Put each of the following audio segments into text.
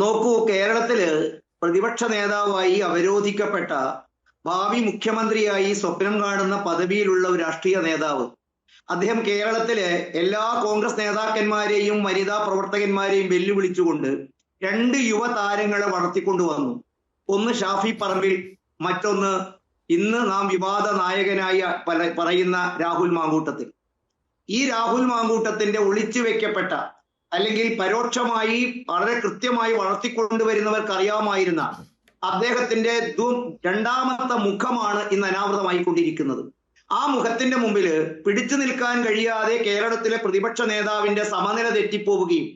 നോക്കൂ കേരളത്തിൽ പ്രതിപക്ഷ നേതാവായി അവരോധിക്കപ്പെട്ട ഭാവി മുഖ്യമന്ത്രിയായി സ്വപ്നം കാണുന്ന പദവിയിലുള്ള ഒരു രാഷ്ട്രീയ നേതാവ്. അദ്ദേഹം കേരളത്തിലെ എല്ലാ കോൺഗ്രസ് നേതാക്കന്മാരെയും വനിതാ പ്രവർത്തകന്മാരെയും വെല്ലുവിളിച്ചുകൊണ്ട് രണ്ട് യുവതാരങ്ങളെ വളർത്തിക്കൊണ്ടുവന്നു ഒന്ന് ഷാഫി പറമ്പിൽ മറ്റൊന്ന് ഇന്ന് നാം വിവാദ നായകനായി പറയുന്ന രാഹുൽ മാങ്കൂട്ടത്തിൽ. ഈ രാഹുൽ മാങ്കൂട്ടത്തിന്റെ ഒളിച്ചു വെക്കപ്പെട്ട അല്ലെങ്കിൽ പരോക്ഷമായി വളരെ കൃത്യമായി വളർത്തിക്കൊണ്ടുവരുന്നവർക്ക് അറിയാമായിരുന്ന അദ്ദേഹത്തിന്റെ രണ്ടാമത്തെ മുഖമാണ് ഇന്ന് അനാവൃതമായി കൊണ്ടിരിക്കുന്നത് ആ മുഖത്തിന്റെ മുമ്പിൽ പിടിച്ചു നിൽക്കാൻ കഴിയാതെ കേരളത്തിലെ പ്രതിപക്ഷ നേതാവിന്റെ സമനില തെറ്റിപ്പോവുകയും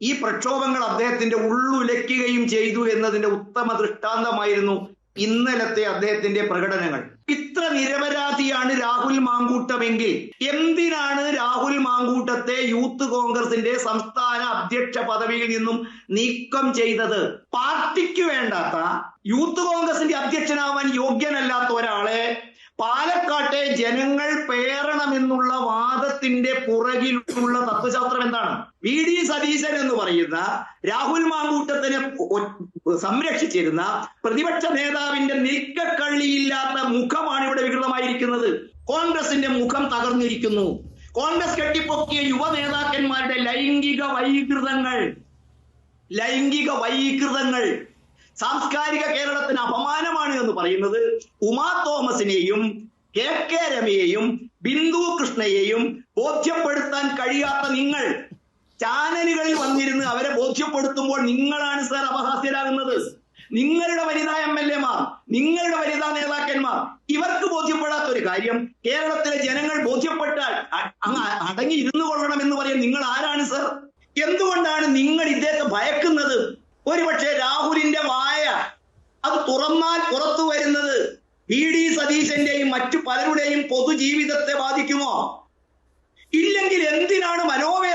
ഈ പ്രക്ഷോഭങ്ങൾ അദ്ദേഹത്തിന്റെ ഉള്ളുലയ്ക്കുകയും ചെയ്തു എന്നതിന്റെ ഉത്തമ ദൃഷ്ടാന്തമായിരുന്നു ഇന്നലത്തെ അദ്ദേഹത്തിന്റെ പ്രകടനങ്ങൾ. ഇത്ര നിരപരാധിയാണ് രാഹുൽ മാങ്കൂട്ടമെങ്കിൽ. എന്തിനാണ് രാഹുൽ മാങ്കൂട്ടത്തെ യൂത്ത് കോൺഗ്രസിന്റെ സംസ്ഥാന അധ്യക്ഷ പദവിയിൽ നിന്നും നീക്കം ചെയ്തത്? പാർട്ടിക്ക് വേണ്ടാത്ത യൂത്ത് കോൺഗ്രസിന്റെ അധ്യക്ഷനാവാൻ യോഗ്യനല്ലാത്ത ഒരാളെ പാലക്കാട്ടെ ജനങ്ങൾ പേറണമെന്നുള്ള വാദത്തിന്റെ പുറകിലുള്ള തത്വശാസ്ത്രം എന്താണ്? വി ഡി സതീശൻ എന്ന് പറയുന്ന രാഹുൽ മാങ്കൂട്ടത്തിനെ സംരക്ഷിച്ചിരുന്ന പ്രതിപക്ഷ നേതാവിന്റെ നിൽക്കക്കള്ളിയില്ലാത്ത മുഖമാണ് ഇവിടെ വികൃതമായിരിക്കുന്നത്. കോൺഗ്രസിന്റെ മുഖം തകർന്നിരിക്കുന്നു. കോൺഗ്രസ് കെട്ടിപ്പൊക്കിയ യുവ നേതാക്കന്മാരുടെ ലൈംഗിക വൈകൃതങ്ങൾ ലൈംഗിക വൈകൃതങ്ങൾ സാംസ്കാരിക കേരളത്തിന് അപമാനമാണ് എന്ന് പറയുന്നത് ഉമാ തോമസിനെയും കെ കെ രമയെയും ബിന്ദു കൃഷ്ണയെയും ബോധ്യപ്പെടുത്താൻ കഴിയാത്ത നിങ്ങൾ. ചാനലുകളിൽ വന്നിരുന്ന് അവരെ ബോധ്യപ്പെടുത്തുമ്പോൾ നിങ്ങളാണ് സാർ അപഹാസ്യരാകുന്നത്. നിങ്ങളുടെ വനിതാ എം എൽ എമാർ നിങ്ങളുടെ വനിതാ നേതാക്കന്മാർ ഇവർക്ക് ബോധ്യപ്പെടാത്ത ഒരു കാര്യം കേരളത്തിലെ ജനങ്ങൾ ബോധ്യപ്പെട്ടാൽ അങ്ങ് അടങ്ങി ഇരുന്നു കൊള്ളണം എന്ന് പറയാൻ നിങ്ങൾ ആരാണ് സർ? എന്തുകൊണ്ടാണ് നിങ്ങൾ ഇദ്ദേഹത്തെ ഭയക്കുന്നത്? ഒരുപക്ഷെ രാഹുലിന്റെ വായ അത് തുറന്നാൽ പുറത്തു വരുന്നത്. ഡി സതീശന്റെയും മറ്റു പലരുടെയും പൊതുജീവിതത്തെ ബാധിക്കുമോ? ഇല്ലെങ്കിൽ എന്തിനാണ് മനോവേ